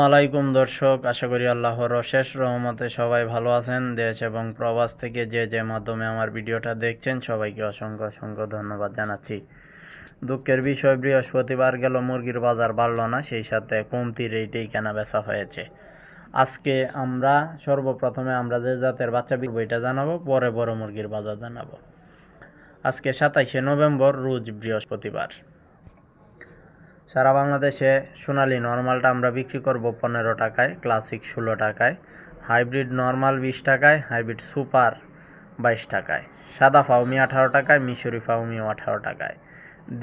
আলাইকুম দর্শক, আশা করি আল্লাহর অশেষ রহমতে সবাই ভালো আছেন। দেশ এবং প্রবাস থেকে যে যে মাধ্যমে আমার ভিডিওটা দেখছেন, সবাইকে অসংখ্য অসংখ্য ধন্যবাদ জানাচ্ছি। দুঃখের বিষয়, বৃহস্পতিবার গেল, মুরগির বাজার বাড়ল না, সেই সাথে কমতি রেটেই কেনা বেচা হয়েছে। আজকে আমরা, সর্বপ্রথমে আমরা যে জাতের বাচ্চা বিকবো, এটা জানাব, পরে বড় মুরগির বাজার জানাব। আজকে সাতাইশে নভেম্বর, রোজ বৃহস্পতিবার। সারা বাংলাদেশে সোনালি নর্মালটা আমরা বিক্রি করব পনেরো টাকায়, ক্লাসিক ষোলো টাকায়, হাইব্রিড নর্মাল বিশ টাকায়, হাইব্রিড সুপার বাইশ টাকায়, সাদা ফাউমি আঠারো টাকায়, মিশরি ফাউমিও আঠারো টাকায়,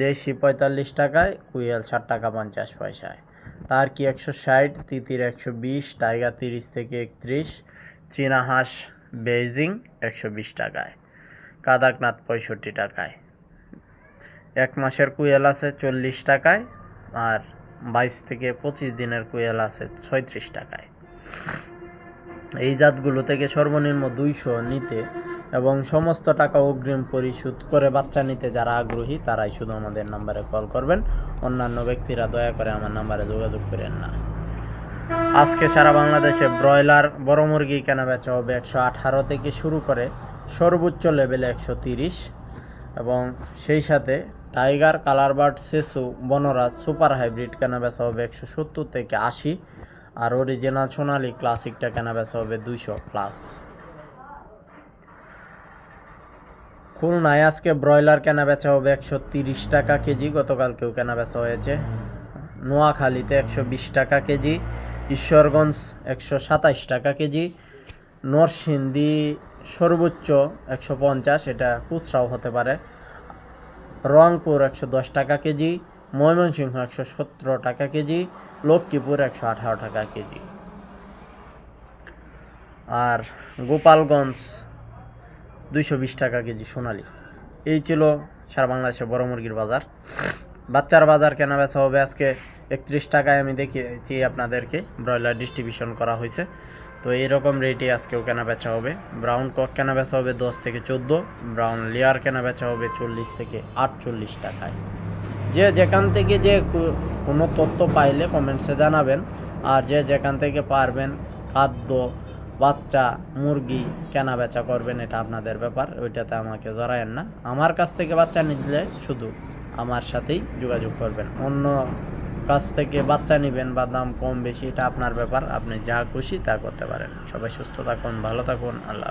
দেশি পঁয়তাল্লিশ টাকায়, কুইয়েল ষাট টাকা পঞ্চাশ পয়সায়। তার কি একশো ষাট, তিতির একশো বিশ, টাইগার তিরিশ থেকে একত্রিশ চীনা হাঁস বেইজিং একশো বিশ টাকায়, কাদাকনাথ পঁয়ষট্টি টাকায়। এক মাসের কুয়েল আছে চল্লিশ টাকায় আর বাইশ থেকে পঁচিশ দিনের কুয়েল আছে ছয়ত্রিশ টাকায়। এই জাতগুলো থেকে সর্বনিম্ন দুইশো নিতে এবং সমস্ত টাকা অগ্রিম পরিশোধ করে বাচ্চা নিতে যারা আগ্রহী, তারাই শুধু আমাদের নাম্বারে কল করবেন। অন্যান্য ব্যক্তিরা দয়া করে আমার নাম্বারে যোগাযোগ করেন না। আজকে সারা বাংলাদেশে ব্রয়লার, বড় মুরগি, কেনা বেচা হবে একশো আঠারো থেকে শুরু করে সর্বোচ্চ লেভেলে একশো তিরিশ এবং সেই সাথে টাইগার কালার বার্ড সেসু, বনরাজ, সুপার হাইব্রিড কেনা বেচা হবে একশো সত্তর থেকে আশি আর অরিজিনাল সোনালি ক্লাসিকটা কেনা বেচা হবে দুইশো প্লাস। খুলনায় আজকে ব্রয়লার কেনা বেচা হবে একশো তিরিশ টাকা কেজি, গতকালকেও কেনা বেচা হয়েছে। নোয়াখালীতে একশো বিশ টাকা কেজি, ঈশ্বরগঞ্জ একশো সাতাইশ টাকা কেজি, নরসিংদী সর্বোচ্চ একশো পঞ্চাশ, এটা খুচরাও হতে পারে। রংপুর একশো দশ টাকা কেজি, ময়মনসিংহ একশো সতেরো টাকা কেজি, লক্ষ্মীপুর একশো আঠারো টাকা কেজি। আর গোপালগঞ্জ দুইশো বিশ টাকা কেজি সোনালি। এই ছিল সারা বাংলাদেশের বড় মুরগির বাজার। বাচ্চার বাজার কেনা বেচা হবে আজকে একত্রিশ টাকায়। আমি দেখিয়েছি আপনাদেরকে, ব্রয়লার ডিস্ট্রিবিউশন করা হয়েছে। তো এইরকম রেটে আজকেও কেনা বেচা হবে। ব্রাউন কক কেনা বেচা হবে দশ থেকে চোদ্দ ব্রাউন লেয়ার কেনা বেচা হবে চল্লিশ থেকে আটচল্লিশ টাকায়। যে যেখান থেকে যে কোনো তথ্য পাইলে কমেন্টসে জানাবেন। আর যে যেখান থেকে পারবেন খাদ্য, বাচ্চা, মুরগি কেনা বেচা করবেন, এটা আপনাদের ব্যাপার, ওইটাতে আমাকে জড়ায়েন না। আমার কাছ থেকে বাচ্চা নিলে শুধু আমার সাথেই যোগাযোগ করবেন। অন্য কাছ থেকে বাচ্চা নেবেন বা দাম কম বেশি, এটা আপনার ব্যাপার আপনি যা খুশি তা করতে পারেন সবাই সুস্থ থাকুন, ভালো থাকুন, আল্লাহ।